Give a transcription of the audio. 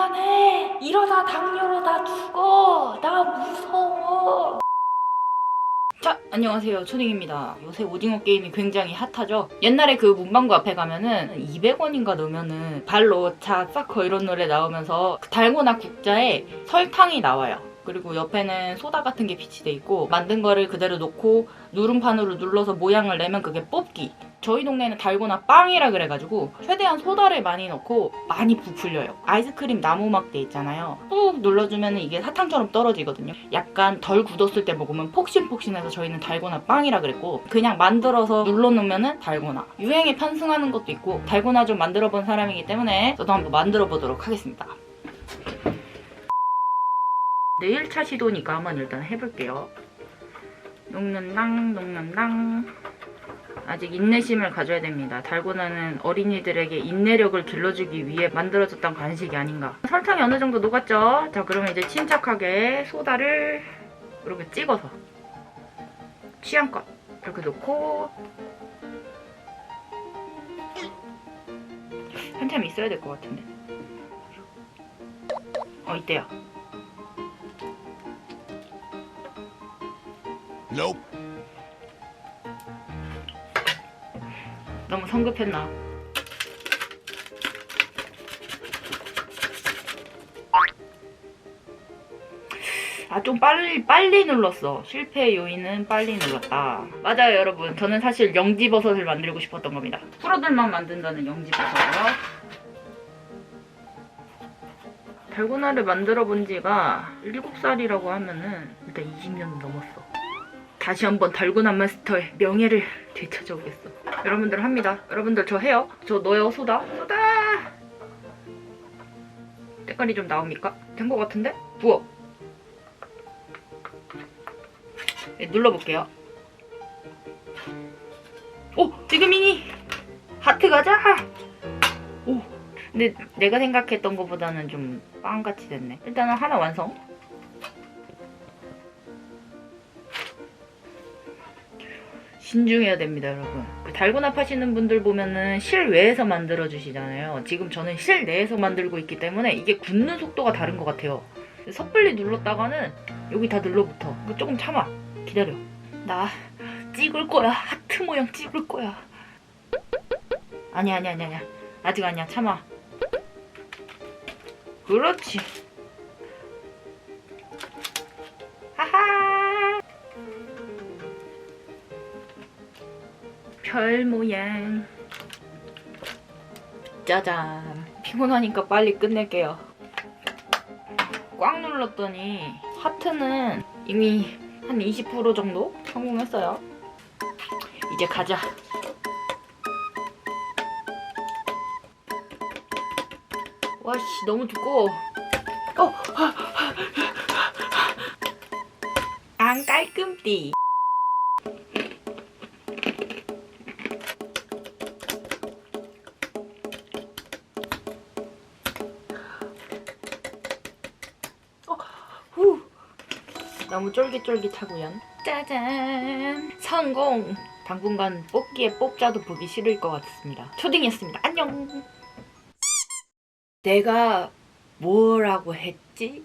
그만해. 이러다 당뇨로 나 죽어. 나 무서워. 자, 안녕하세요. 초딩입니다. 요새 오징어 게임이 굉장히 핫하죠? 옛날에 그 문방구 앞에 가면은 200원인가 넣으면은 발로 차 싸커 이런 노래 나오면서 그 달고나 국자에 설탕이 나와요. 그리고 옆에는 소다 같은 게 비치돼 있고 만든 거를 그대로 놓고 누름판으로 눌러서 모양을 내면 그게 뽑기. 저희 동네는 달고나 빵이라 그래가지고 최대한 소다를 많이 넣고 많이 부풀려요. 아이스크림 나무 막대 있잖아요. 꾹 눌러주면 이게 사탕처럼 떨어지거든요. 약간 덜 굳었을 때 먹으면 폭신폭신해서 저희는 달고나 빵이라 그랬고 그냥 만들어서 눌러놓으면 달고나. 유행에 편승하는 것도 있고 달고나 좀 만들어본 사람이기 때문에 저도 한번 만들어보도록 하겠습니다. 네 1차 시도니까 한번 일단 해볼게요. 녹는당 녹는당 아직 인내심을 가져야 됩니다. 달고나는 어린이들에게 인내력을 길러주기 위해 만들어졌던 간식이 아닌가. 설탕이 어느 정도 녹았죠? 자, 그러면 이제 침착하게 소다를 이렇게 찍어서 취향껏 이렇게 놓고 한참 있어야 될 것 같은데. 어, 이때요. Nope. 너무 성급했나? 아, 좀 빨리, 빨리 눌렀어. 실패의 요인은 빨리 눌렀다. 맞아요, 여러분. 저는 사실 영지버섯을 만들고 싶었던 겁니다. 프로들만 만든다는 영지버섯이요. 달고나를 만들어 본 지가 7살이라고 하면은 일단 20년 넘었어. 다시 한번 달고나 마스터의 명예를 되찾아오겠어. 여러분들 합니다. 여러분들 저 해요. 저 넣어요 소다. 소다. 때깔이 좀 나옵니까? 된 것 같은데? 부어. 네, 눌러볼게요. 오 지금이니 하트 가자. 오 근데 내가 생각했던 것보다는 좀 빵같이 됐네. 일단은 하나 완성. 신중해야 됩니다, 여러분. 그 달고나 파시는 분들 보면은 실외에서 만들어 주시잖아요. 지금 저는 실내에서 만들고 있기 때문에 이게 굳는 속도가 다른 것 같아요. 섣불리 눌렀다가는 여기 다 눌러붙어. 조금 참아. 기다려. 나 찍을 거야. 하트 모양 찍을 거야. 아니야, 아니야, 아니야, 아니야. 아직 아니야. 참아. 그렇지. 별 모양. 짜잔. 피곤하니까 빨리 끝낼게요. 꽉 눌렀더니 하트는 이미 한 20% 정도 성공했어요. 이제 가자. 와씨 너무 두꺼워. 어. 안 깔끔띠. 너무 쫄깃쫄깃하고요. 짜잔! 성공! 당분간 뽑기에 뽑자도 보기 싫을 것 같습니다. 초딩이었습니다. 안녕! 내가 뭐라고 했지?